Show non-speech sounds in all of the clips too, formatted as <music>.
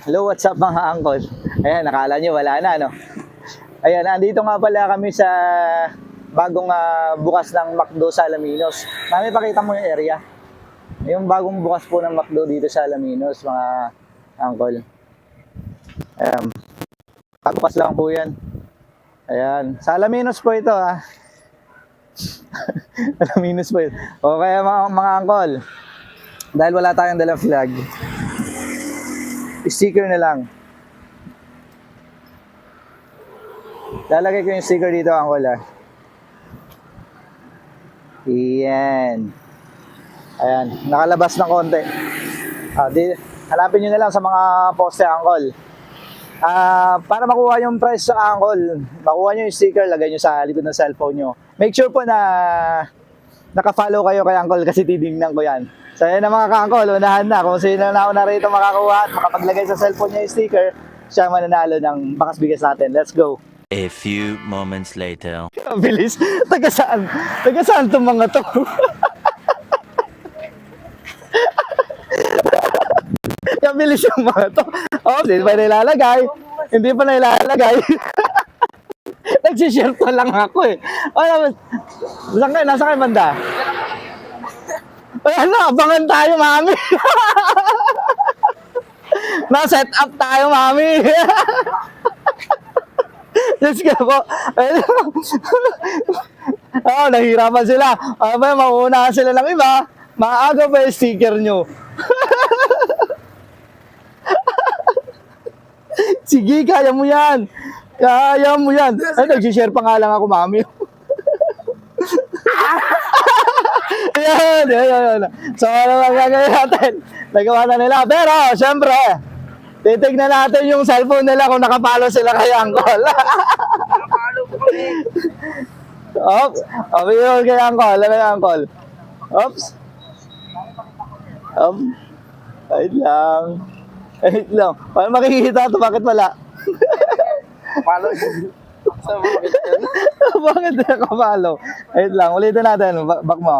Hello, what's up mga uncle? Ayan, nakala nyo wala na, no? Ayan, andito nga pala kami sa bagong ah, bukas ng McDo sa Alaminos. Mami, pakita mo yung area. Yung bagong bukas po ng McDo dito sa Alaminos, mga uncle. Ayan. Pagbukas lang po yan. Ayan. Sa Alaminos po ito, ah. <laughs> Alaminos po ito. O kaya mga, mga uncle, dahil wala tayong dalang flag, sticker na lang. Lalagay ko yung sticker dito, Uncle, ah. Iyan. Ayan, nakalabas ng konti. Ah, di, hanapin nyo na lang sa mga poste, Uncle. Ah, para makuha yung price sa Uncle, makuha nyo yung sticker, lagay nyo sa likod ng cellphone nyo. Make sure po na naka-follow kayo kay Uncle kasi titingnan ko yan. So yan na mga ka-Uncle, unahan na. Kung sino na una rito makakuha at makapaglagay sa cellphone niya yung sticker, siya ang mananalo ng bakas bigas natin. Let's go! A few moments later. <laughs> Ang bilis. Taga saan? Taga saan itong mga to? <laughs> Ang bilis yung mga to. Oh, hindi pa nilalagay. Hindi pa nilalagay. Nagsishare pa lang ako eh. Ano, saan kayo? Nasa kayo banda? Ay, ano, abangan tayo, mami. <laughs> Na-set up tayo, mami. <laughs> Let's go po. <laughs> Oo, nahihirapan sila. Ano ba, mauunahan sila ng iba. Maaga pa yung sticker nyo. Sige, kaya mo yan. Kaya mo yan. Ay, nag-share pa nga lang ako, mami. <laughs> Ayan, ayan, ayan. So, ano ang gagawin natin? Nagawa na nila. Pero, syempre, titignan natin yung cellphone nila kung nakapalo sila kay Angkol. Nakapalo po kami. Oops. Oh, yun kay Angkol. Ano kay Angkol? Oops. Um, wait lang. Wait lang. Paano makikita ito? Bakit wala? <laughs> Palo. Sa mga <laughs> ganyan. Bakit na kapalo? Wait lang. Ulitin natin. Ba- Back mo.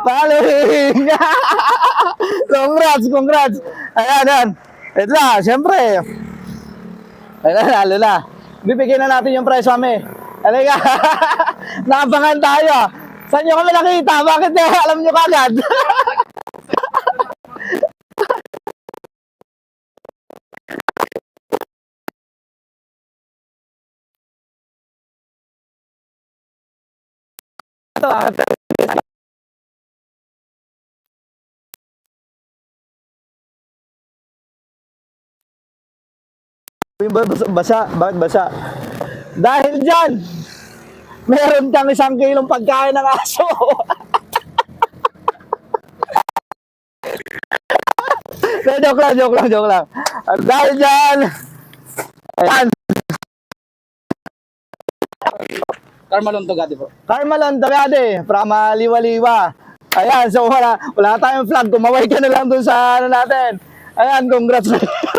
Following! <laughs> congrats, congrats! Ayan, ayan. Wait lang, syempre. Ayan, lalo na. Bibigyan na natin yung price kami. Halika. <laughs> Naabangan tayo. Saan nyo kami nakita? Bakit na alam nyo kagad? Basa, basa, bakit basa? Dahil dyan, meron kang isang kilong pagkain ng aso. <laughs> Na, joke lang, joke lang, joke lang. Dahil dyan, ayan, Carmalon Togati po. Carmalon Tagade, from ah, Liwa-Liwa. Ayan, so wala, wala tayong flag. Kumaway ka na lang dun sa ano natin. Ayan, congrats.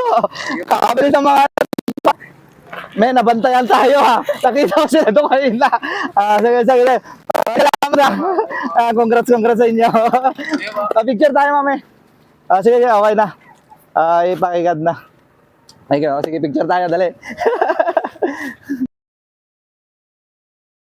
<laughs> Kakabili ng mga Men, nabantayan tayo ha. Nakita ko sila doon kanina. Ah, sige, sige. sige. Salamat na. Ah, congrats, congrats sa inyo. Pa-picture tayo, mami. Ah, sige, sige, okay na. Ah, ipakikad na. Ay, sige, picture tayo, dali. <laughs>